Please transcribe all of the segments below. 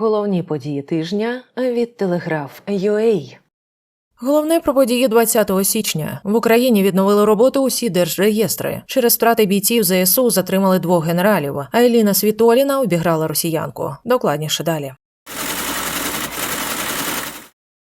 Головні події тижня від Телеграф UA. Головне про події 20 січня в Україні відновили роботу усі держреєстри. Через втрати бійців ЗСУ затримали двох генералів. А Еліна Світоліна обіграла росіянку. Докладніше далі.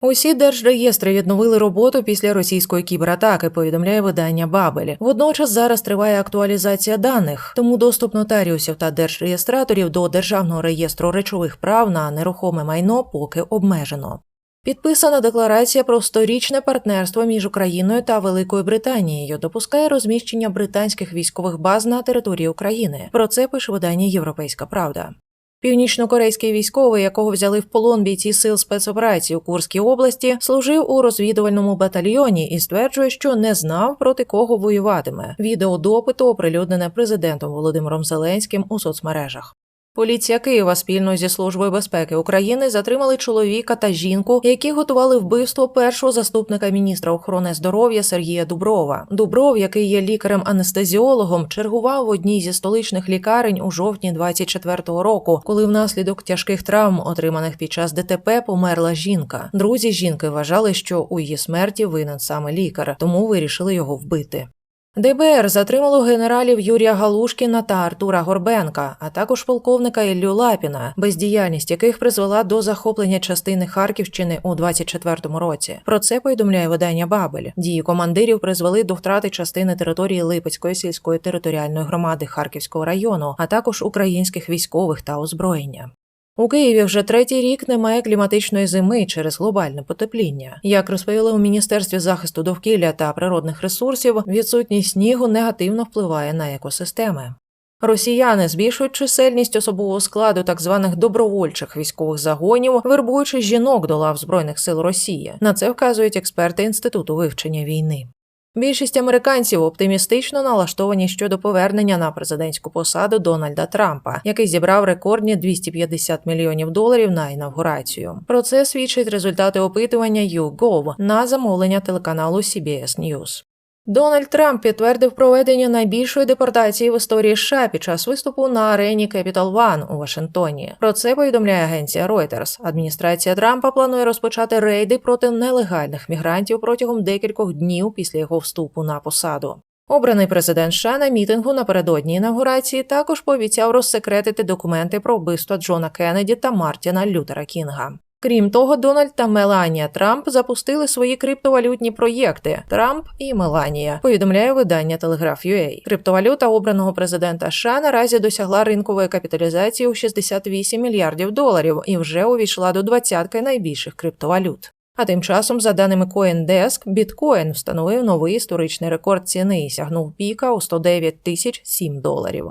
Усі держреєстри відновили роботу після російської кібератаки, повідомляє видання Бабель. Водночас зараз триває актуалізація даних, тому доступ нотаріусів та держреєстраторів до державного реєстру речових прав на нерухоме майно поки обмежено. Підписана декларація про сторічне партнерство між Україною та Великою Британією допускає розміщення британських військових баз на території України. Про це пише видання Європейська Правда. Північнокорейський військовий, якого взяли в полон бійці сил спецоперації у Курській області, служив у розвідувальному батальйоні і стверджує, що не знав проти кого воюватиме. Відео допиту оприлюднене президентом Володимиром Зеленським у соцмережах. Поліція Києва спільно зі службою безпеки України затримали чоловіка та жінку, які готували вбивство першого заступника міністра охорони здоров'я Сергія Дуброва. Дубров, який є лікарем-анестезіологом, чергував в одній зі столичних лікарень у жовтні 24-го року, коли внаслідок тяжких травм, отриманих під час ДТП, померла жінка. Друзі жінки вважали, що у її смерті винен саме лікар, тому вирішили його вбити. ДБР затримало генералів Юрія Галушкіна та Артура Горбенка, а також полковника Іллю Лапіна, бездіяльність яких призвела до захоплення частини Харківщини у 24-му році. Про це повідомляє видання Бабель. Дії командирів призвели до втрати частини території Липецької сільської територіальної громади Харківського району, а також українських військових та озброєння. У Києві вже третій рік немає кліматичної зими через глобальне потепління. Як розповіли у міністерстві захисту довкілля та природних ресурсів, відсутність снігу негативно впливає на екосистеми. Росіяни збільшують чисельність особового складу так званих добровольчих військових загонів, вербуючи жінок до лав збройних сил Росії. На це вказують експерти інституту вивчення війни. Більшість американців оптимістично налаштовані щодо повернення на президентську посаду Дональда Трампа, який зібрав рекордні 250 мільйонів доларів на інавгурацію. Про це свідчать результати опитування YouGov на замовлення телеканалу CBS News. Дональд Трамп підтвердив проведення найбільшої депортації в історії США під час виступу на арені Capital One у Вашингтоні. Про це повідомляє агенція Reuters. Адміністрація Трампа планує розпочати рейди проти нелегальних мігрантів протягом декількох днів після його вступу на посаду. Обраний президент США на мітингу напередодні інавгурації також пообіцяв розсекретити документи про вбивство Джона Кеннеді та Мартіна Лютера Кінга. Крім того, Дональд та Меланія Трамп запустили свої криптовалютні проєкти Трамп і Меланія. Повідомляє видання Telegraph.ua. Криптовалюта обраного президента США наразі досягла ринкової капіталізації у 68 мільярдів доларів і вже увійшла до двадцятки найбільших криптовалют. А тим часом, за даними CoinDesk, біткоін встановив новий історичний рекорд ціни і сягнув піка у 109 тисяч 7 доларів.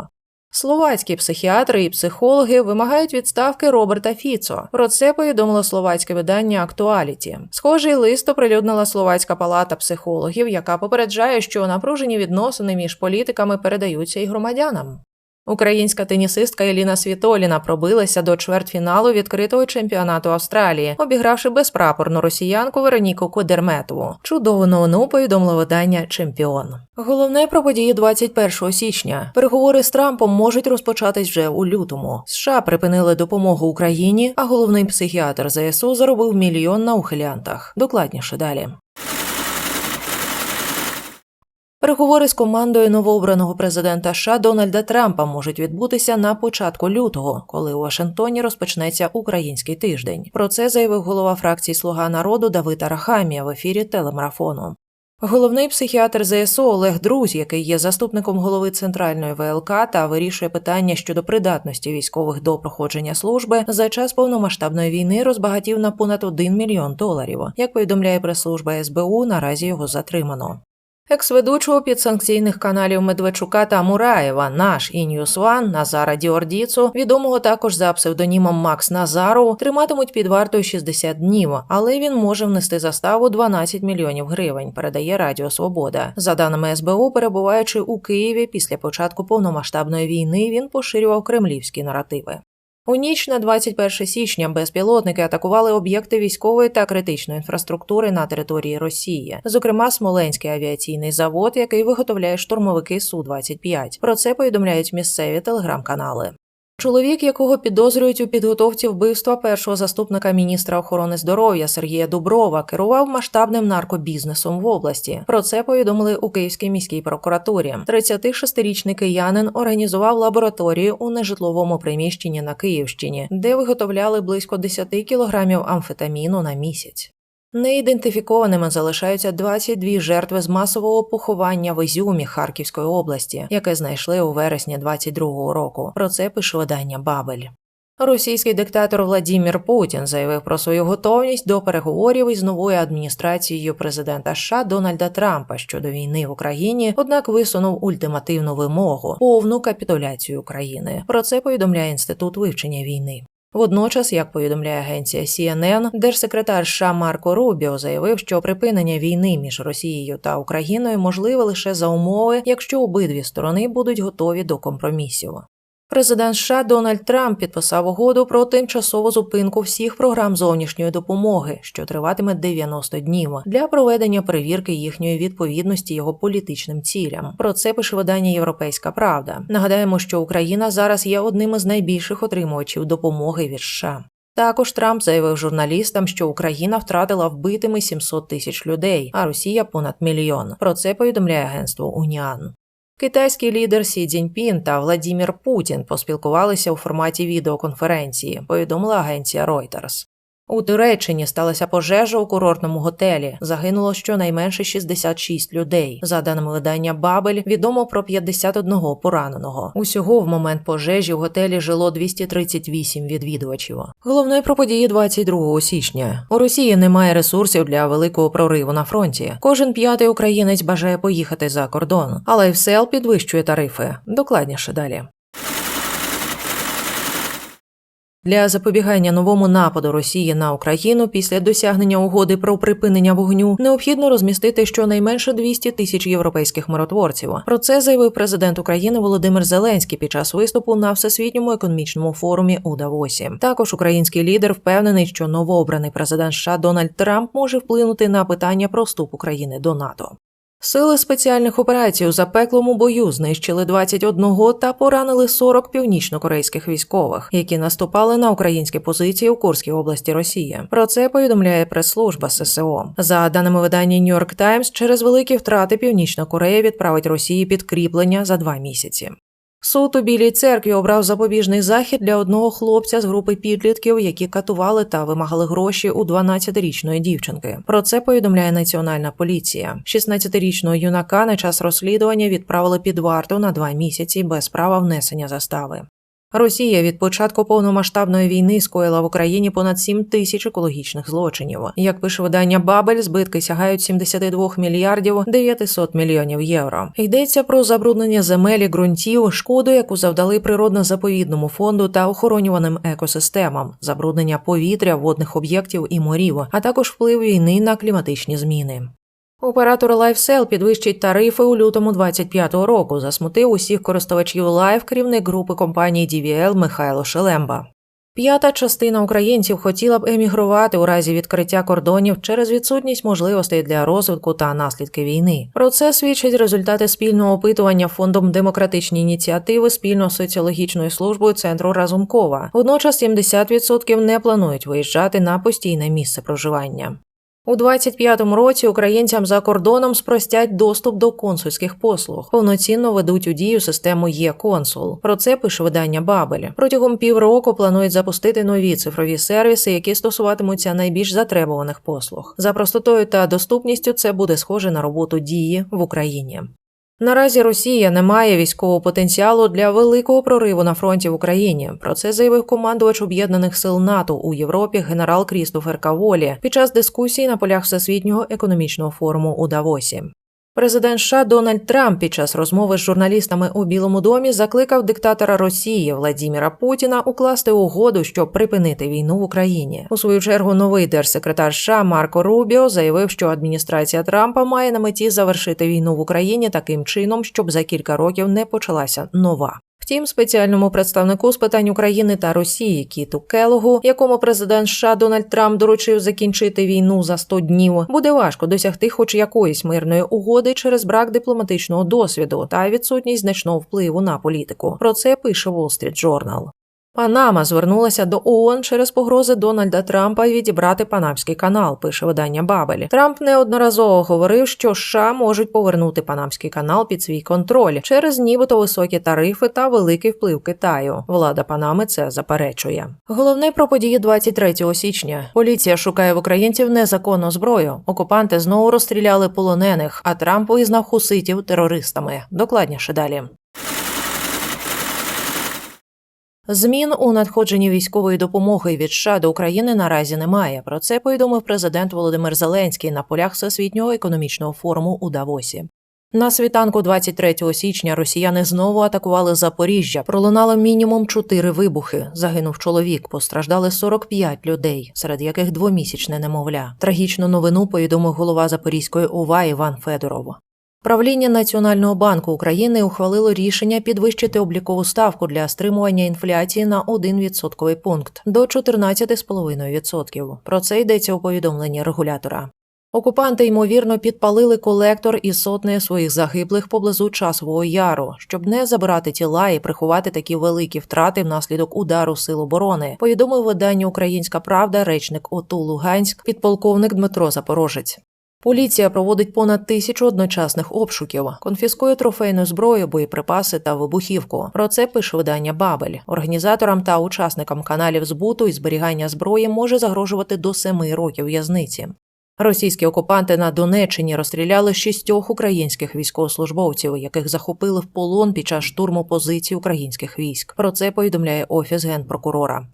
Словацькі психіатри і психологи вимагають відставки Роберта Фіцо. Про це повідомило словацьке видання Актуаліті. Схожий лист оприлюднила словацька палата психологів, яка попереджає, що напружені відносини між політиками передаються і громадянам. Українська тенісистка Еліна Світоліна пробилася до чвертьфіналу відкритого чемпіонату Австралії, обігравши безпрапорну росіянку Вероніку Кудерметову. Чудову новину повідомило видання Чемпіон. Головне про події 21 січня. Переговори з Трампом можуть розпочатись вже у лютому. США припинили допомогу Україні, а головний психіатр ЗСУ заробив мільйон на ухилянтах. Докладніше далі. Переговори з командою новообраного президента США Дональда Трампа можуть відбутися на початку лютого, коли у Вашингтоні розпочнеться український тиждень. Про це заявив голова фракції Слуга народу Давид Арахамія в ефірі телемарафону. Головний психіатр ЗСУ Олег Друзь, який є заступником голови центральної ВЛК та вирішує питання щодо придатності військових до проходження служби, за час повномасштабної війни розбагатів на понад 1 мільйон доларів. Як повідомляє прес-служба СБУ, наразі його затримано. Екс-ведучого підсанкційних каналів Медведчука та Мураєва, наш і One Назара Діордіцу, відомого також за псевдонімом Макс Назару, триматимуть під вартою 60 днів, але він може внести заставу 12 мільйонів гривень. Передає Радіо Свобода. За даними СБУ, перебуваючи у Києві після початку повномасштабної війни, він поширював кремлівські наративи. У ніч на 21 січня безпілотники атакували об'єкти військової та критичної інфраструктури на території Росії, зокрема Смоленський авіаційний завод, який виготовляє штурмовики Су 25 Про це повідомляють місцеві телеграм-канали. Чоловік, якого підозрюють у підготовці вбивства першого заступника міністра охорони здоров'я Сергія Дуброва, керував масштабним наркобізнесом в області. Про це повідомили у Київській міській прокуратурі. 36-річний киянин організував лабораторію у нежитловому приміщенні на Київщині, де виготовляли близько 10 кілограмів амфетаміну на місяць. Неідентифікованими залишаються 22 жертви з масового поховання в Ізюмі Харківської області, яке знайшли у вересні 22-го року. Про це пише видання Бабель. Російський диктатор Владімір Путін заявив про свою готовність до переговорів із новою адміністрацією президента США Дональда Трампа щодо війни в Україні, однак висунув ультимативну вимогу повну капітуляцію України. Про це повідомляє інститут вивчення війни. Водночас, як повідомляє агенція CNN, держсекретар США Марко Рубіо заявив, що припинення війни між Росією та Україною можливе лише за умови, якщо обидві сторони будуть готові до компромісів. Президент США Дональд Трамп підписав угоду про тимчасову зупинку всіх програм зовнішньої допомоги, що триватиме 90 днів, для проведення перевірки їхньої відповідності його політичним цілям. Про це пише видання Європейська Правда. Нагадаємо, що Україна зараз є одним із найбільших отримувачів допомоги від США. Також Трамп заявив журналістам, що Україна втратила вбитими 700 тисяч людей, а Росія понад мільйон. Про це повідомляє агентство Уніан. Китайський лідер Сі Цзіньпін та Владімір Путін поспілкувалися у форматі відеоконференції, повідомила агенція Reuters. У Туреччині сталася пожежа у курортному готелі. Загинуло щонайменше 66 людей. За даними видання Бабель, відомо про 51 пораненого. Усього в момент пожежі в готелі жило 238 відвідувачів. Головне про події 22 січня. У Росії немає ресурсів для великого прориву на фронті. Кожен п'ятий українець бажає поїхати за кордон, але ЛайфСел підвищує тарифи. Докладніше далі. Для запобігання новому нападу Росії на Україну після досягнення угоди про припинення вогню необхідно розмістити щонайменше 200 тисяч європейських миротворців. Про це заявив президент України Володимир Зеленський під час виступу на всесвітньому економічному форумі у Давосі. Також український лідер впевнений, що новообраний президент США Дональд Трамп може вплинути на питання про вступ України до НАТО. Сили спеціальних операцій у запеклому бою знищили 21 та поранили 40 північнокорейських військових, які наступали на українські позиції у Курській області Росії. Про це повідомляє прес-служба ССО. За даними видання New York Times, через великі втрати Північна Корея відправить Росії підкріплення за два місяці. Суд у Білій церкві обрав запобіжний захід для одного хлопця з групи підлітків, які катували та вимагали гроші у 12-річної дівчинки. Про це повідомляє національна поліція. 16-річного юнака на час розслідування відправили під варту на два місяці без права внесення застави. Росія від початку повномасштабної війни скоїла в Україні понад 7 тисяч екологічних злочинів. Як пише видання Бабель, збитки сягають 72 мільярдів 900 мільйонів євро. Йдеться про забруднення земель і ґрунтів, шкоду, яку завдали природно-заповідному фонду та охоронюваним екосистемам, забруднення повітря, водних об'єктів і морів, а також вплив війни на кліматичні зміни. Оператор LifeSell підвищить тарифи у лютому 25-го року. Засмутив усіх користувачів Live керівник групи компанії DVL Михайло Шелемба. П'ята частина українців хотіла б емігрувати у разі відкриття кордонів через відсутність можливостей для розвитку та наслідки війни. Про це свідчать результати спільного опитування фондом демократичні ініціативи спільно з соціологічною службою центру Разумкова. Водночас 70% не планують виїжджати на постійне місце проживання. У 25-му році українцям за кордоном спростять доступ до консульських послуг. Повноцінно ведуть у дію систему Є-консул. Про це пише видання Бабель. Протягом півроку планують запустити нові цифрові сервіси, які стосуватимуться найбільш затребуваних послуг. За простотою та доступністю це буде схоже на роботу дії в Україні. Наразі Росія не має військового потенціалу для великого прориву на фронті в Україні. Про це заявив командувач об'єднаних сил НАТО у Європі генерал Крістофер Каволі під час дискусії на полях всесвітнього економічного форуму у Давосі. Президент США Дональд Трамп під час розмови з журналістами у Білому домі закликав диктатора Росії Владіміра Путіна укласти угоду, щоб припинити війну в Україні. У свою чергу новий держсекретар США Марко Рубіо заявив, що адміністрація Трампа має на меті завершити війну в Україні таким чином, щоб за кілька років не почалася нова. Втім, спеціальному представнику з питань України та Росії Кіту Келогу, якому президент США Дональд Трамп доручив закінчити війну за 100 днів, буде важко досягти хоч якоїсь мирної угоди через брак дипломатичного досвіду та відсутність значного впливу на політику. Про це пише Wall Street Journal. Панама звернулася до ООН через погрози Дональда Трампа відібрати Панамський канал. Пише видання Бабелі. Трамп неодноразово говорив, що США можуть повернути Панамський канал під свій контроль через нібито високі тарифи та великий вплив Китаю. Влада Панами це заперечує. Головне про події 23 січня. Поліція шукає в українців незаконну зброю. Окупанти знову розстріляли полонених, а Трамп визнав хуситів терористами. Докладніше далі. Змін у надходженні військової допомоги від США до України наразі немає. Про це повідомив президент Володимир Зеленський на полях Всесвітнього економічного форуму у Давосі. На світанку 23 січня росіяни знову атакували Запоріжжя. Пролунало мінімум чотири вибухи. Загинув чоловік, постраждали 45 людей, серед яких двомісячне немовля. Трагічну новину повідомив голова Запорізької ОВА Іван Федоров. Правління Національного банку України ухвалило рішення підвищити облікову ставку для стримування інфляції на 1 відсотковий пункт до 14,5%. Про це йдеться у повідомленні регулятора. Окупанти ймовірно підпалили колектор із сотнею своїх загиблих поблизу часового яру, щоб не забирати тіла і приховати такі великі втрати внаслідок удару сил оборони. Повідомив виданню Українська Правда речник ОТУ Луганськ, підполковник Дмитро Запорожець. Поліція проводить понад тисячу одночасних обшуків, конфіскує трофейну зброю, боєприпаси та вибухівку. Про це пише видання Бабель. Організаторам та учасникам каналів збуту і зберігання зброї може загрожувати до семи років в'язниці. Російські окупанти на Донеччині розстріляли шістьох українських військовослужбовців, яких захопили в полон під час штурму позицій українських військ. Про це повідомляє офіс генпрокурора.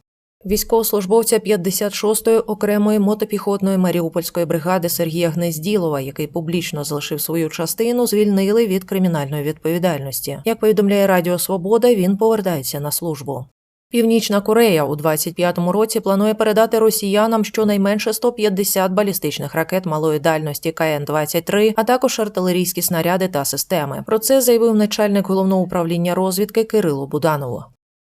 Військовослужбовця 56-ї окремої мотопіхотної маріупольської бригади Сергія Гнезділова, який публічно залишив свою частину, звільнили від кримінальної відповідальності. Як повідомляє Радіо Свобода, він повертається на службу. Північна Корея у 25-му році планує передати росіянам щонайменше 150 балістичних ракет малої дальності КН-23, а також артилерійські снаряди та системи. Про це заявив начальник головного управління розвідки Кирило Буданову.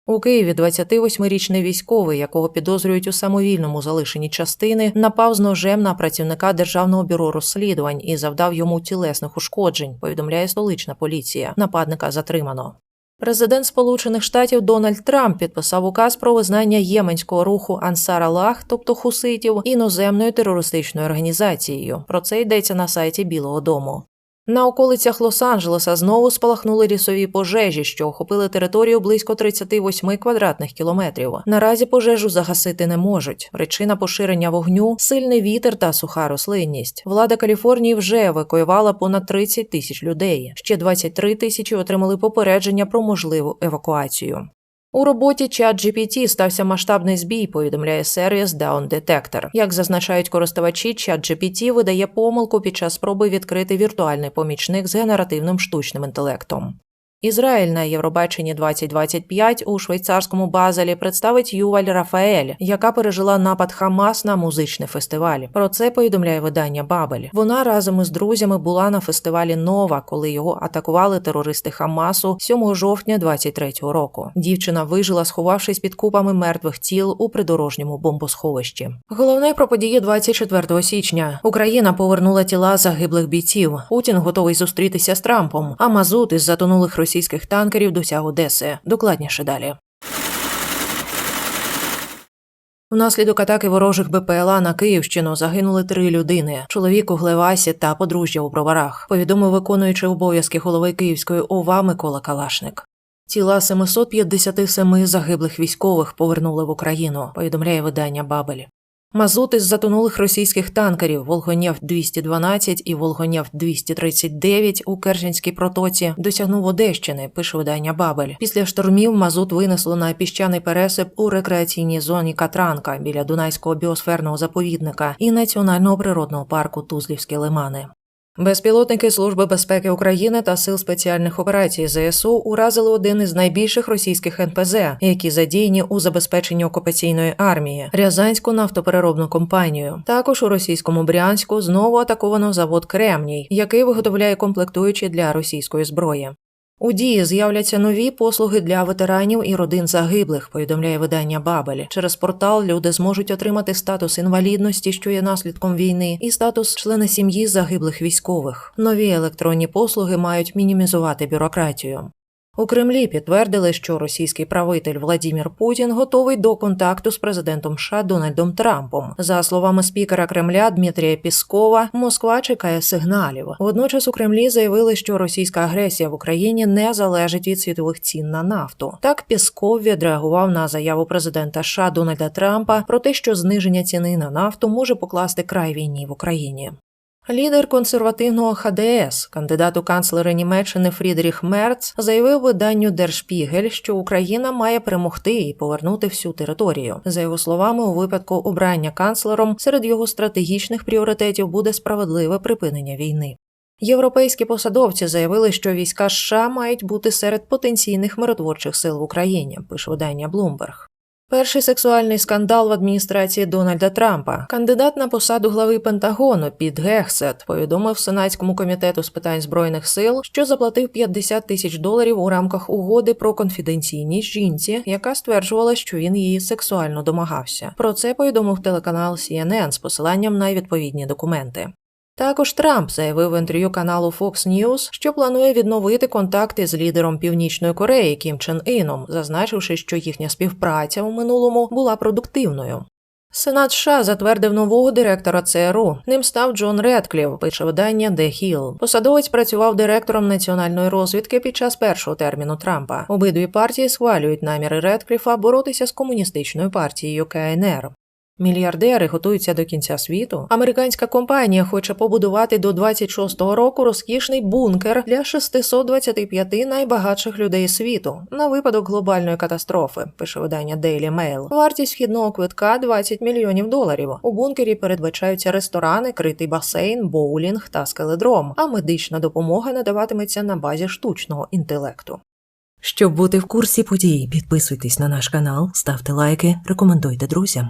У Києві 28-річний військовий, якого підозрюють у самовільному залишенні частини, напав з ножем на працівника державного бюро розслідувань і завдав йому тілесних ушкоджень. Повідомляє столична поліція. Нападника затримано. Президент Сполучених Штатів Дональд Трамп підписав указ про визнання єменського руху Ансар Аллах, тобто хуситів, іноземною терористичною організацією. Про це йдеться на сайті Білого Дому. На околицях Лос-Анджелеса знову спалахнули лісові пожежі, що охопили територію близько 38 квадратних кілометрів. Наразі пожежу загасити не можуть. Причина поширення вогню сильний вітер та суха рослинність. Влада Каліфорнії вже евакуювала понад 30 тисяч людей. Ще 23 тисячі отримали попередження про можливу евакуацію. У роботі ChatGPT стався масштабний збій, повідомляє сервіс Down Detector. Як зазначають користувачі, ChatGPT видає помилку під час спроби відкрити віртуальний помічник з генеративним штучним інтелектом. Ізраїль на Євробаченні 2025 у швейцарському базелі представить Юваль Рафаель, яка пережила напад Хамас на музичний фестиваль. Про це повідомляє видання Бабель. Вона разом із друзями була на фестивалі Нова, коли його атакували терористи Хамасу 7 жовтня 23-го року. Дівчина вижила, сховавшись під купами мертвих тіл у придорожньому бомбосховищі. Головне про події 24 січня. Україна повернула тіла загиблих бійців. Путін готовий зустрітися з Трампом. А мазут із затонулих російських танкерів досяг Одеси. Докладніше далі. Внаслідок атаки ворожих БПЛА на Київщину загинули три людини: чоловік у Глевасі та подружжя у Броварах. Повідомив виконуючий обов'язки голови Київської ОВА Микола Калашник. Тіла 757 загиблих військових повернули в Україну. Повідомляє видання Бабель. Мазут із затонулих російських танкерів Волгонєв-212 і Волгонєв-239 у Керченській протоці досягнув Одещини, пише видання Бабель. Після штормів мазут винесло на піщаний пересип у рекреаційній зоні Катранка біля Дунайського біосферного заповідника і національного природного парку Тузлівські лимани. Безпілотники Служби безпеки України та Сил спеціальних операцій ЗСУ уразили один із найбільших російських НПЗ, які задіяні у забезпеченні окупаційної армії Рязанську нафтопереробну компанію. Також у російському Брянську знову атаковано завод Кремній, який виготовляє комплектуючі для російської зброї. У дії з'являться нові послуги для ветеранів і родин загиблих, повідомляє видання Бабель. Через портал люди зможуть отримати статус інвалідності, що є наслідком війни, і статус члена сім'ї загиблих військових. Нові електронні послуги мають мінімізувати бюрократію. У Кремлі підтвердили, що російський правитель Владімір Путін готовий до контакту з президентом США Дональдом Трампом. За словами спікера Кремля Дмитрія Піскова, Москва чекає сигналів. Водночас у Кремлі заявили, що російська агресія в Україні не залежить від світових цін на нафту. Так Пісков відреагував на заяву президента США Дональда Трампа про те, що зниження ціни на нафту може покласти край війні в Україні. Лідер консервативного ХДС, кандидат у канцлери Німеччини Фрідріх Мерц, заявив виданню Держпігель, що Україна має перемогти і повернути всю територію. За його словами, у випадку обрання канцлером серед його стратегічних пріоритетів буде справедливе припинення війни. Європейські посадовці заявили, що війська США мають бути серед потенційних миротворчих сил в Україні. Пише видання Bloomberg. Перший сексуальний скандал в адміністрації Дональда Трампа. Кандидат на посаду глави Пентагону Піт Гехсет повідомив Сенатському комітету з питань збройних сил, що заплатив 50 тисяч доларів у рамках угоди про конфіденційність жінці, яка стверджувала, що він її сексуально домагався. Про це повідомив телеканал CNN з посиланням на відповідні документи. Також Трамп заявив в інтерв'ю каналу Fox News, що планує відновити контакти з лідером Північної Кореї Кім Чен Іном, зазначивши, що їхня співпраця у минулому була продуктивною. Сенат США затвердив нового директора ЦРУ. Ним став Джон Редклів, пише видання The Hill. Посадовець працював директором національної розвідки під час першого терміну Трампа. Обидві партії схвалюють наміри Редкліфа боротися з комуністичною партією КНР. Мільярдери готуються до кінця світу. Американська компанія хоче побудувати до 26-го року розкішний бункер для 625 найбагатших людей світу на випадок глобальної катастрофи. Пише видання Daily Mail. Вартість вхідного квитка 20 мільйонів доларів. У бункері передбачаються ресторани, критий басейн, боулінг та скеледром. А медична допомога надаватиметься на базі штучного інтелекту. Щоб бути в курсі подій, підписуйтесь на наш канал, ставте лайки, рекомендуйте друзям.